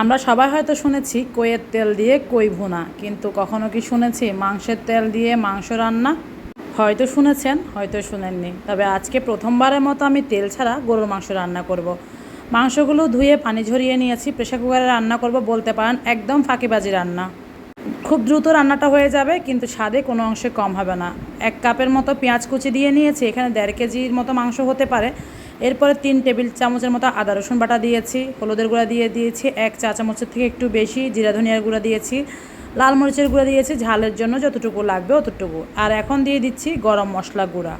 আমরা সবাই হয়তো শুনেছি কইয়ের তেল দিয়ে কই ভুনা, কিন্তু কখনো কি শুনেছি মাংসের তেল দিয়ে মাংস রান্না? হয়তো শুনেছেন, হয়তো শুনেননি। তবে আজকে প্রথমবারের মতো আমি তেল ছাড়া গরুর মাংস রান্না করব। মাংসগুলো ধুয়ে পানি ঝরিয়ে নিয়েছি প্রেশার কুকারে রান্না করব বলতে পারেন একদম ফাঁকিবাজি রান্না। খুব দ্রুত রান্নাটা হয়ে যাবে, কিন্তু স্বাদে কোনো অংশে কম হবে না। এক কাপের মতো পেঁয়াজ কুচি দিয়ে নিয়েছি, এখানে দেড় কেজির মতো মাংস হতে পারে। এরপরে তিন টেবিল চামচের মতো আদা রসুন বাটা দিয়েছি, হলুদের গুঁড়া দিয়ে দিয়েছি, এক চা চামচের থেকে একটু বেশি জিরা ধনিয়ার গুঁড়া দিয়েছি, লাল মরিচের গুঁড়া দিয়েছি, ঝালের জন্য যতটুকু লাগবে অতটুকু। আর এখন দিয়ে দিচ্ছি গরম মশলা গুঁড়া।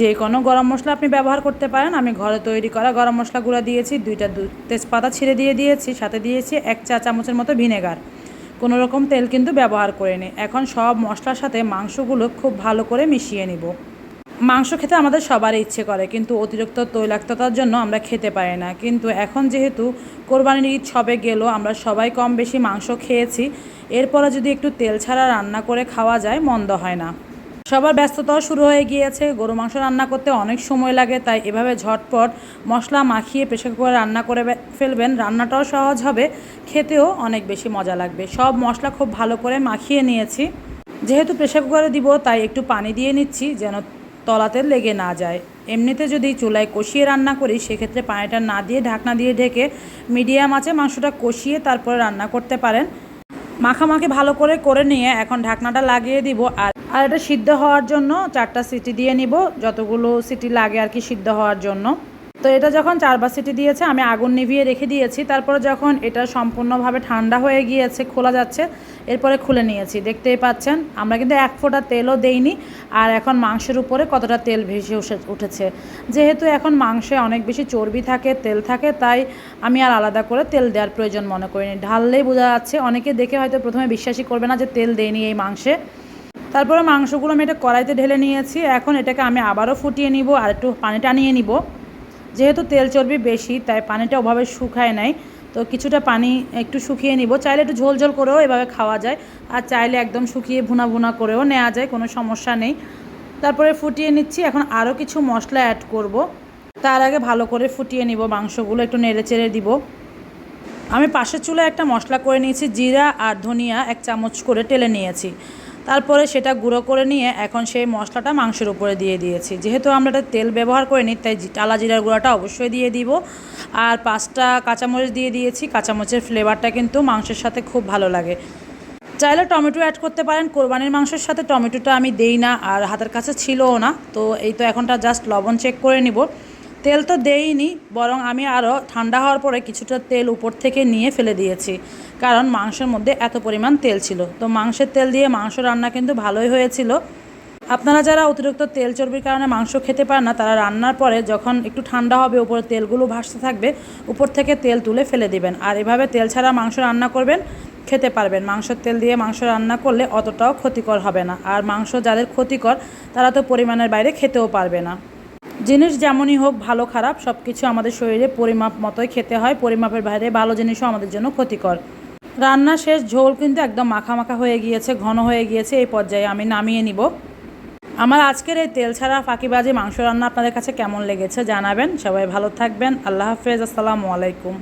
যে কোনো গরম মশলা আপনি ব্যবহার করতে পারেন, আমি ঘরে তৈরি করা গরম মশলা গুঁড়া দিয়েছি, দুইটা দু তেজপাতা ছিঁড়ে দিয়ে দিয়েছি, সাথে দিয়েছি এক চা চামচের মতো ভিনেগার। কোনো রকম তেল কিন্তু ব্যবহার করিনি। এখন সব মশলার সাথে মাংসগুলো খুব ভালো করে মিশিয়ে নিব। মাংস খেতে আমাদের সবারই ইচ্ছে করে, কিন্তু অতিরিক্ত তৈলাক্ততার জন্য আমরা খেতে পারি না। কিন্তু এখন যেহেতু কোরবানির ঈদ সবে গেল, আমরা সবাই কম বেশি মাংস খেয়েছি এরপরে যদি একটু তেল ছাড়া রান্না করে খাওয়া যায়, মন্দ হয় না। সবার ব্যস্ততাও শুরু হয়ে গিয়েছে, গরু মাংস রান্না করতে অনেক সময় লাগে, তাই এভাবে ঝটপট মশলা মাখিয়ে প্রেশার কুকারে রান্না করে ফেলবেন, রান্নাটাও সহজ হবে, খেতেও অনেক বেশি মজা লাগবে। সব মশলা খুব ভালো করে মাখিয়ে নিয়েছি। যেহেতু প্রেশার কুকারে দিব, তাই একটু পানি দিয়ে নিচ্ছি, যেন তলাতে লেগে না যায়। এমনিতে যদি চুলায় কষিয়ে রান্না করি, সেক্ষেত্রে পানিটা না দিয়ে, ঢাকনা দিয়ে ঢেকে মিডিয়াম আছে মাংসটা কষিয়ে তারপরে রান্না করতে পারেন। মাখামাখি ভালো করে করে নিয়ে এখন ঢাকনাটা লাগিয়ে দিব। আর আর এটা সিদ্ধ হওয়ার জন্য চারটা সিটি দিয়ে নিব। যতগুলো সিটি লাগে আর কি সিদ্ধ হওয়ার জন্য। তো এটা যখন চারবার সিটি দিয়েছে, আমি আগুন নিভিয়ে রেখে দিয়েছি। তারপরে যখন এটা সম্পূর্ণভাবে ঠান্ডা হয়ে গিয়েছে, খোলা যাচ্ছে, এরপরে খুলে নিয়েছি। দেখতেই পাচ্ছেন, আমরা কিন্তু এক ফোঁটা তেলও দেইনি। আর এখন মাংসের উপরে কতটা তেল ভেসে উঠে- উঠেছে। যেহেতু এখন মাংসে অনেক বেশি চর্বি থাকে, তেল থাকে, তাই আমি আর আলাদা করে তেল দেওয়ার প্রয়োজন মনে করিনি। ঢাললেই বোঝা যাচ্ছে, অনেকে দেখে হয়তো প্রথমে বিশ্বাসই করবে না যে তেল দেয়নি এই মাংসে। তারপরে মাংসগুলো আমি এটা কড়াইতে ঢেলে নিয়েছি। এখন এটাকে আমি আবারও ফুটিয়ে নিব, আর একটু পানি টানিয়ে নিব। যেহেতু তেল চর্বি বেশি, তাই পানিটা ওভাবে শুকায় নাই। তো কিছুটা পানি একটু শুকিয়ে নিব। চাইলে একটু ঝোল ঝোল করেও এভাবে খাওয়া যায়। আর চাইলে একদম শুকিয়ে ভুনা ভুনা করেও নেওয়া যায়, কোনো সমস্যা নেই। তারপরে ফুটিয়ে নিচ্ছি। এখন আরও কিছু মশলা অ্যাড করব। তার আগে ভালো করে ফুটিয়ে নিব, মাংসগুলো একটু নেড়ে চেড়ে দিব। আমি পাশের চুলায় একটা মশলা করে নিয়েছি, জিরা আর ধনিয়া এক চামচ করে টেলে নিয়েছি। তারপরে সেটা গুঁড়ো করে নিয়ে এখন সেই মশলাটা মাংসের উপরে দিয়ে দিয়েছি। যেহেতু আমরা এটা তেল ব্যবহার করিনি, তাই টালা জিরার গুঁড়াটা অবশ্যই দিয়ে দিব। আর পাঁচটা কাঁচামরিচ দিয়ে দিয়েছি, কাঁচামরিচের ফ্লেভারটা কিন্তু মাংসের সাথে খুব ভালো লাগে। চাইলে টমেটো অ্যাড করতে পারেন, কোরবানির মাংসের সাথে টমেটোটা আমি দেই না আর হাতের কাছে ছিলও না। তো এই তো এখনটা জাস্ট লবণ চেক করে নিব। তেল তো দেইনি, বরং আমি আরও ঠান্ডা হওয়ার পরে কিছুটা তেল উপর থেকে নিয়ে ফেলে দিয়েছি। কারণ মাংসের মধ্যে এত পরিমাণ তেল ছিল। তো মাংসের তেল দিয়ে মাংস রান্না কিন্তু ভালোই হয়েছিল। আপনারা যারা অতিরিক্ত তেল চর্বির কারণে মাংস খেতে পারেন না, তারা রান্নার পরে যখন একটু ঠান্ডা হবে, উপরে তেলগুলো ভাসতে থাকবে, উপর থেকে তেল তুলে ফেলে দিবেন। আর এভাবে তেল ছাড়া মাংস রান্না করবেন, খেতে পারবেন। মাংসের তেল দিয়ে মাংস রান্না করলে অতটাও ক্ষতিকর হবে না। আর মাংস যাদের ক্ষতিকর, তারা তো পরিমাণের বাইরে খেতেও পারবে না। জিনিস যেমনই হোক, ভালো খারাপ সব কিছু আমাদের শরীরে পরিমাপ মতোই খেতে হয়। পরিমাপের বাইরে ভালো জিনিসও আমাদের জন্য ক্ষতিকর। রান্না শেষ, ঝোল কিন্তু একদম মাখা মাখা হয়ে গিয়েছে, ঘন হয়ে গিয়েছে, এই পর্যায়ে আমি নামিয়ে নিব। আমার আজকের এই তেল ছাড়া ফাঁকিবাজি মাংস রান্না আপনাদের কাছে কেমন লেগেছে জানাবেন। সবাই ভালো থাকবেন, আল্লাহ হাফেজ, আসসালামু আলাইকুম।